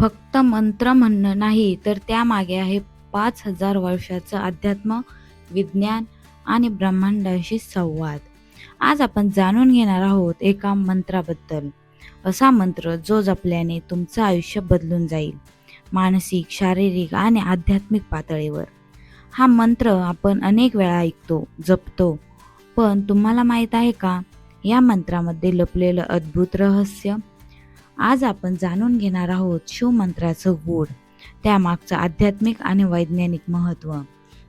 फक्त मंत्र म्हणणं नाही तर त्यामागे आहे पाच हजार वर्षाचं अध्यात्म विज्ञान आणि ब्रह्मांडाशी संवाद. आज आपण जाणून घेणार आहोत एका मंत्राबद्दल. असा मंत्र जो जपल्याने तुमचं आयुष्य बदलून जाईल मानसिक शारीरिक आणि आध्यात्मिक पातळीवर. हा मंत्र आपण अनेक वेळा ऐकतो जपतो पण तुम्हाला माहीत आहे का? या मंत्रामध्ये लपलेलं अद्भुत रहस्य आज आपण जाणून घेणार आहोत शिवमंत्राचं गूढ त्यामागचं आध्यात्मिक आणि वैज्ञानिक महत्त्व.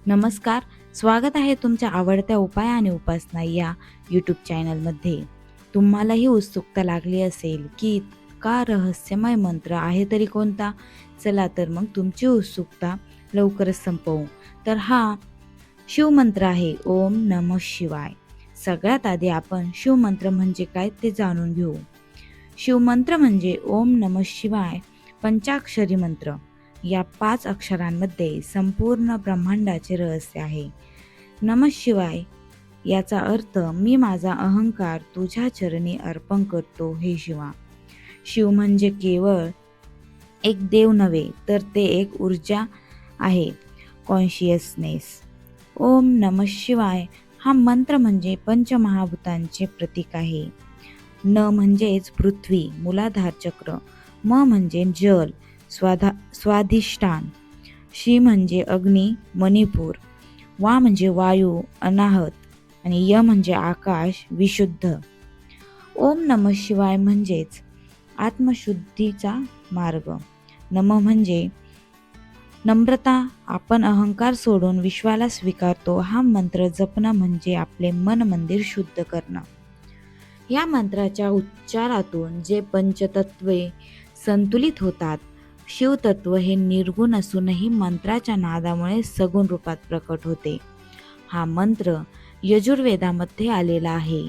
नमस्कार स्वागत आहे तुमच्या आवडत्या उपाय आणि उपासना या यूट्यूब चॅनलमध्ये तुम्हालाही उत्सुकता लागली असेल की का रहस्यमय मंत्र आहे तरी कोणता? चला तर मग तुमची उत्सुकता लवकरच संपवू. तर हा शिवमंत्र आहे ओम नम शिवाय. सगळ्यात आधी आपण शिवमंत्र म्हणजे काय ते जाणून घेऊ. शिवमंत्र म्हणजे ओम नम शिवाय पंचाक्षरी मंत्र. या पाच अक्षरांमध्ये संपूर्ण ब्रह्मांडाचे रहस्य आहे. नम शिवाय याचा अर्थ मी माझा अहंकार तुझ्या चरणी अर्पण करतो हे शिवा. शिव म्हणजे केवळ एक देव नव्हे तर ते एक ऊर्जा आहे कॉन्शियसनेस ओम नम शिवाय हा मंत्र म्हणजे पंचमहाभूतांचे प्रतीक आहे. न म्हणजेच पृथ्वी मुलाधार चक्र म म्हणजे जल स्वाधा स्वाधिष्ठान शी म्हणजे अग्नी मणिपूर वा म्हणजे वायू अनाहत आणि य म्हणजे आकाश विशुद्ध. ओम नम शिवाय म्हणजेच आत्मशुद्धीचा मार्ग. नम म्हणजे नम्रता आपण अहंकार सोडून विश्वाला स्वीकारतो हा मंत्र जपणं म्हणजे आपले मन मंदिर शुद्ध करणं. या मंत्राच्या उच्चारातून जे पंचतत्वे संतुलित होतात शिवतत्व हे निर्गुण असूनही मंत्राच्या नादामुळे सगुण रूपात प्रकट होते. हा मंत्र यजुर्वेदामध्ये आलेला आहे.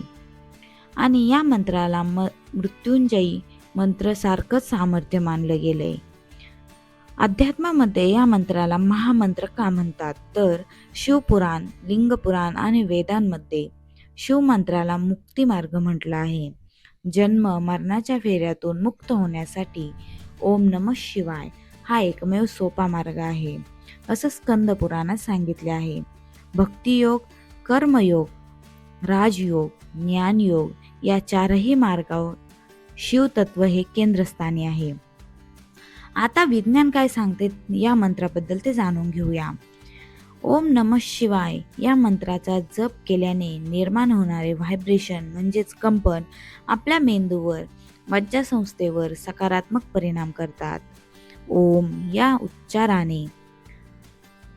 आणि या मंत्राला म मृत्युंजयी मंत्रसारखंच सामर्थ्य मानलं गेलंय. अध्यात्मामध्ये या मंत्राला महामंत्र का म्हणतात? तर शिवपुराण लिंगपुराण आणि वेदांमध्ये शिवमंत्राला मुक्तिमार्ग म्हटलं आहे. जन्म मरणाच्या फेऱ्यातून मुक्त होण्यासाठी ओम नम शिवाय हा एकमेव सोपा मार्ग आहे असं स्कंद पुराणात सांगितले आहे. भक्तियोग कर्मयोग राजयोग ज्ञानयोग या चारही मार्गावर शिवतत्व हे केंद्रस्थानी आहे. आता विज्ञान काय सांगते या मंत्राबद्दल ते जाणून घेऊया. ओम नम शिवाय या मंत्राचा जप केल्याने निर्माण होणारे व्हायब्रेशन म्हणजेच कंपन आपल्या मेंदूवर मज्जासंस्थेवर सकारात्मक परिणाम करतात. ओम या उच्चाराने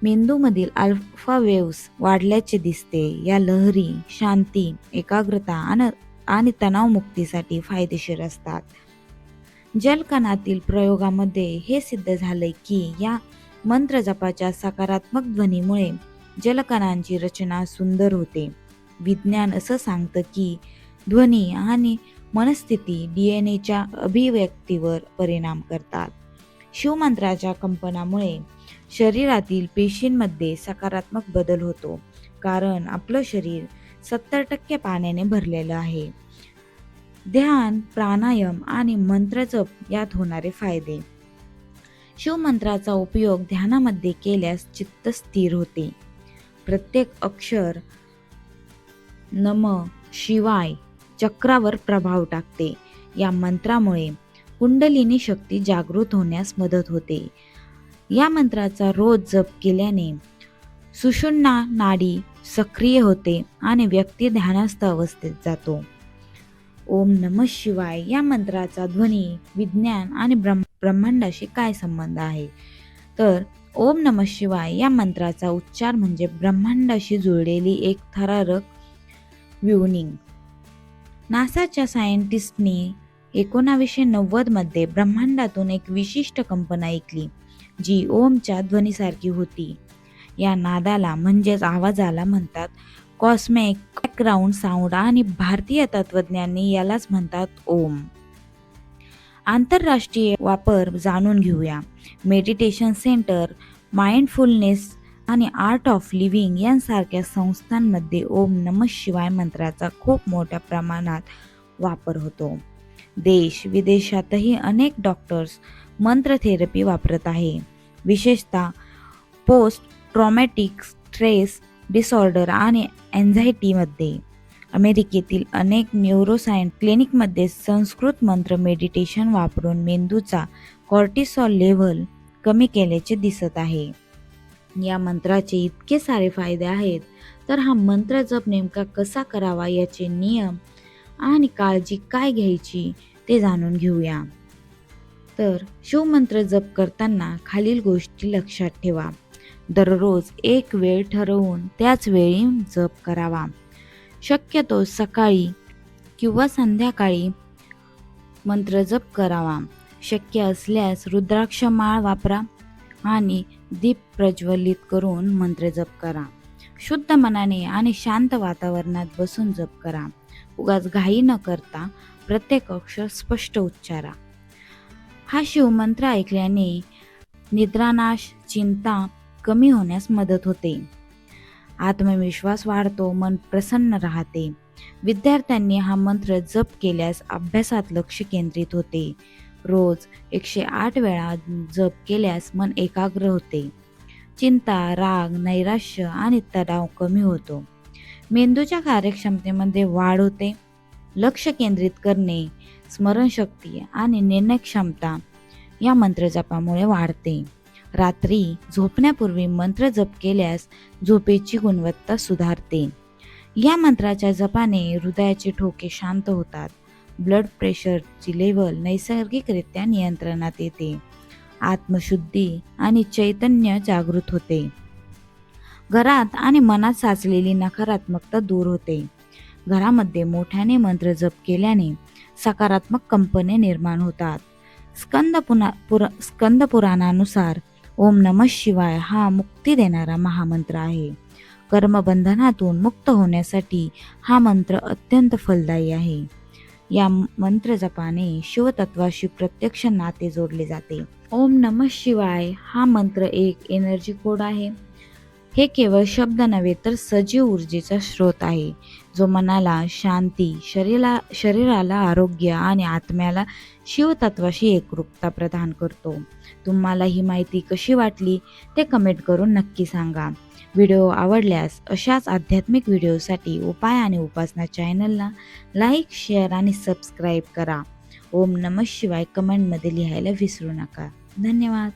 मेंदूमधील अल्फा वेव्स वाढल्याचे दिसते. या लहरी शांती एकाग्रता आणि आणि तणावमुक्तीसाठी फायदेशीर असतात. जलकणातील प्रयोगामध्ये हे सिद्ध झाले की या मंत्र जपाच्या सकारात्मक ध्वनीमुळे जलकणांची रचना सुंदर होते. विज्ञान असं सांगतं की ध्वनी आणि मनस्थिती डी एन एच्या अभिव्यक्तीवर परिणाम करतात. शिवमंत्राच्या कंपनामुळे शरीरातील पेशींमध्ये सकारात्मक बदल होतो कारण आपलं शरीर सत्तर टक्के पाण्याने भरलेलं आहे. ध्यान प्राणायाम आणि मंत्रजप यात होणारे फायदे. शिवमंत्राचा उपयोग ध्यानामध्ये केल्यास चित्त स्थिर होते. प्रत्येक अक्षर नम शिवाय चक्रावर प्रभाव टाकते. या मंत्रामुळे कुंडलिनी शक्ती जागृत होण्यास मदत होते. या मंत्राचा रोज जप केल्याने सुषुण्णा नाडी सक्रिय होते आणि व्यक्ती ध्यानस्थ अवस्थेत जातो. ओम नम शिवाय या मंत्राचा ध्वनी विज्ञान आणि ब्रह्म ब्रह्मांडाशी काय संबंध आहे? तर ओम नम शिवाय या मंत्राचा उच्चार म्हणजे ब्रह्मांडाशी जुळलेली एक थरारक व्युनिंग. नासाच्या सायंटिस्टने एकोणावीसशे नव्वदमध्ये ब्रह्मांडातून एक विशिष्ट कंपन ऐकली जी ओमच्या ध्वनीसारखी होती. या नादाला म्हणजेच आवाजाला म्हणतात कॉस्मॅक बॅकग्राऊंड साऊंड आणि भारतीय तत्वज्ञांनी यालाच म्हणतात ओम. आंतरराष्ट्रीय वापर जाणून घेऊया. मेडिटेशन सेंटर माइंडफुलनेस आणि आर्ट ऑफ लिव्हिंग यांसारख्या संस्थांमध्ये ओम नम शिवाय मंत्राचा खूप मोठ्या प्रमाणात वापर होतो. देश विदेशातही अनेक डॉक्टर्स मंत्र थेरपी वापरत आहे. विशेषतः पोस्ट ट्रॉमॅटिक स्ट्रेस डिसऑर्डर आणि अँझायटीमध्ये अमेरिकेतील अनेक न्यूरोसायन क्लिनिकमध्ये संस्कृत मंत्र मेडिटेशन वापरून मेंदूचा कॉर्टिसॉल लेव्हल कमी केल्याचे दिसत आहे. या मंत्राचे इतके सारे फायदे आहेत तर हा मंत्र जप नेमका कसा करावा याचे नियम आणि काळजी काय घ्यायची ते जाणून घेऊया. तर शिवमंत्र जप करताना खालील गोष्टी लक्षात ठेवा. दररोज एक वेळ ठरवून त्याच वेळी जप करावा. शक्यतो सकाळी किंवा संध्याकाळी मंत्र जप करावा. शक्य असल्यास रुद्राक्ष माळ वापरा आणि दीप प्रज्वलित करून मंत्र जप करा. शुद्ध मनाने आणि शांत वातावरणात बसून जप करा. उगाच घाई न करता प्रत्येक अक्षर स्पष्ट उच्चारा. हा शिवमंत्र ऐकल्याने निद्रानाश चिंता कमी होण्यास मदत होते. आत्मविश्वास वाढतो मन प्रसन्न राहते. विद्यार्थ्यांनी हा मंत्र जप केल्यास अभ्यासात लक्ष केंद्रित होते. रोज एकशे आठ वेळा जप केल्यास मन एकाग्र होते. चिंता राग नैराश्य आणि तणाव कमी होतो. मेंदूच्या कार्यक्षमतेमध्ये वाढ होते. लक्ष केंद्रित करणे स्मरणशक्ती आणि निर्णय क्षमता या मंत्रजपामुळे वाढते. रात्री झोपण्यापूर्वी मंत्र जप केल्यास झोपेची गुणवत्ता सुधारते. या मंत्राच्या जपाने हृदयाचे ठोके शांत होतात. ब्लड प्रेशरची लेवल नैसर्गिकरित्या नियंत्रणात येते. आत्मशुद्धी आणि चैतन्य जागृत होते. घरात आणि मनात साचलेली नकारात्मकता दूर होते. घरामध्ये मोठ्याने मंत्र जप केल्याने सकारात्मक कंपने निर्माण होतात. स्कंद पुना पुर स्कंद पुराणानुसार ओम नम शिवाय हा मुक्ती देणारा महामंत्र आहे. कर्मबंधनातून मुक्त होण्यासाठी हा मंत्र अत्यंत फलदायी आहे. या मंत्र जपाने शिवतत्वाशी प्रत्यक्ष नाते जोडले जाते. ओम नम शिवाय हा मंत्र एक एनर्जी कोड आहे. हे केवळ शब्द नव्हे तर सजीव ऊर्जेचा स्रोत आहे जो मनाला शांती शरीरा शरीराला आरोग्य आणि आत्म्याला शिवतत्वाशी एकरूपता प्रदान करतो. तुम्हाला ही माहिती कशी वाटली ते कमेंट करून नक्की सांगा. व्हिडिओ आवडल्यास अशाच आध्यात्मिक व्हिडिओसाठी उपाय आणि उपासना चॅनलला लाईक शेअर आणि सबस्क्राईब करा. ओम नम शिवाय कमेंटमध्ये लिहायला विसरू नका. धन्यवाद.